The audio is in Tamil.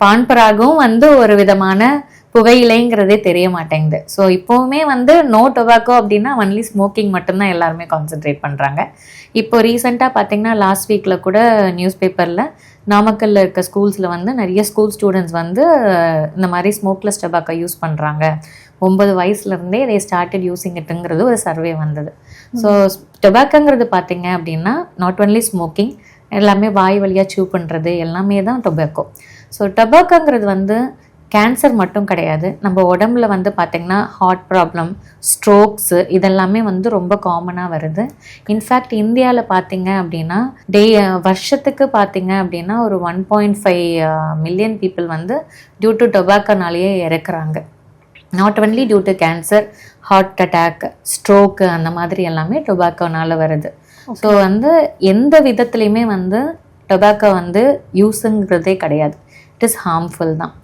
பான்பராகும் வந்து ஒரு விதமான புகையிலைங்கிறதே தெரிய மாட்டேங்குது. ஸோ இப்போவுமே வந்து நோ டொபாக்கோ அப்படின்னா ஒன்லி ஸ்மோக்கிங் மட்டும்தான் எல்லாருமே கான்சென்ட்ரேட் பண்ணுறாங்க இப்போ ரீசெண்டாக பார்த்தீங்கன்னா லாஸ்ட் வீக்கில் கூட நியூஸ் பேப்பரில் நாமக்கல்ல இருக்க ஸ்கூல்ஸில் வந்து நிறைய ஸ்கூல் ஸ்டூடெண்ட்ஸ் வந்து இந்த மாதிரி ஸ்மோக்லெஸ் டொபாக்கோ யூஸ் பண்ணுறாங்க ஒன்பது வயசுலேருந்தே இதை ஸ்டார்டட் யூஸிங் இட்டுங்கிறது ஒரு சர்வே வந்தது. ஸோ டொபாக்கோங்கிறது பார்த்தீங்க அப்படின்னா நாட் ஒன்லி ஸ்மோக்கிங் எல்லாமே வாய் வழியாக சூ பண்ணுறது எல்லாமே தான் டொபாக்கோ ஸோ டொபாக்கோங்கிறது வந்து கேன்சர் மட்டும் கிடையாது. நம்ம உடம்புல வந்து பார்த்திங்கன்னா ஹார்ட் ப்ராப்ளம் ஸ்ட்ரோக்ஸு இதெல்லாமே வந்து ரொம்ப காமனாக வருது. இன்ஃபேக்ட் இந்தியாவில் பார்த்தீங்க அப்படின்னா டே வருஷத்துக்கு பார்த்தீங்க அப்படின்னா ஒரு one point five million people வந்து டியூ டு டொபாக்கோனாலேயே இறக்குறாங்க. Not only due to cancer heart attack stroke அந்த மாதிரி எல்லாமே டொபாக்கோனால வருது. ஸோ வந்து எந்த விதத்துலையுமே வந்து டொபாக்கோ வந்து யூஸுங்கிறதே கிடையாது. இட் இஸ் ஹார்ம்ஃபுல் தான்.